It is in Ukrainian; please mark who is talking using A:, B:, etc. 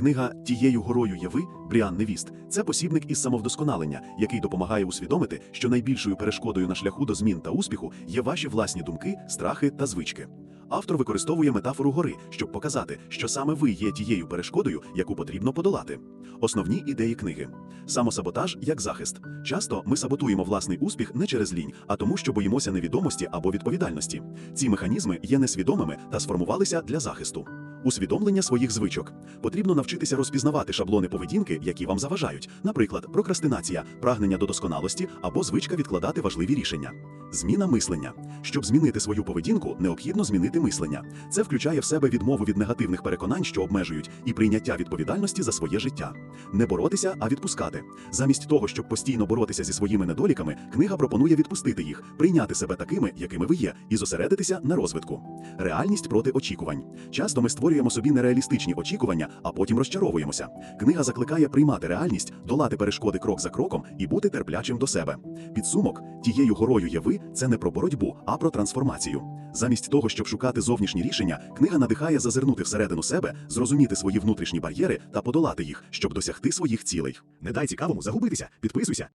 A: Книга Тією горою Єви Бріан Невіст це посібник із самовдосконалення, який допомагає усвідомити, що найбільшою перешкодою на шляху до змін та успіху є ваші власні думки, страхи та звички. Автор використовує метафору гори, щоб показати, що саме ви є тією перешкодою, яку потрібно подолати. Основні ідеї книги: самосаботаж як захист. Часто ми саботуємо власний успіх не через лінь, а тому, що боїмося невідомості або відповідальності. Ці механізми є несвідомими та сформувалися для захисту. Усвідомлення своїх звичок потрібно навчитися розпізнавати шаблони поведінки, які вам заважають, наприклад, прокрастинація, прагнення до досконалості або звичка відкладати важливі рішення. Зміна мислення. Щоб змінити свою поведінку, необхідно змінити мислення. Це включає в себе відмову від негативних переконань, що обмежують, і прийняття відповідальності за своє життя. Не боротися, а відпускати. Замість того, щоб постійно боротися зі своїми недоліками, книга пропонує відпустити їх, прийняти себе такими, якими ви є, і зосередитися на розвитку. Реальність проти очікувань. Часто ми створюємо собі нереалістичні очікування, а потім розчаровуємося. Книга закликає приймати реальність, долати перешкоди крок за кроком і бути терплячим до себе. Підсумок тією горою Єви це не про боротьбу, а про трансформацію. Замість того, щоб шукати зовнішні рішення, книга надихає зазирнути всередину себе, зрозуміти свої внутрішні бар'єри та подолати їх, щоб досягти своїх цілей. Не дай цікавому загубитися, підписуйся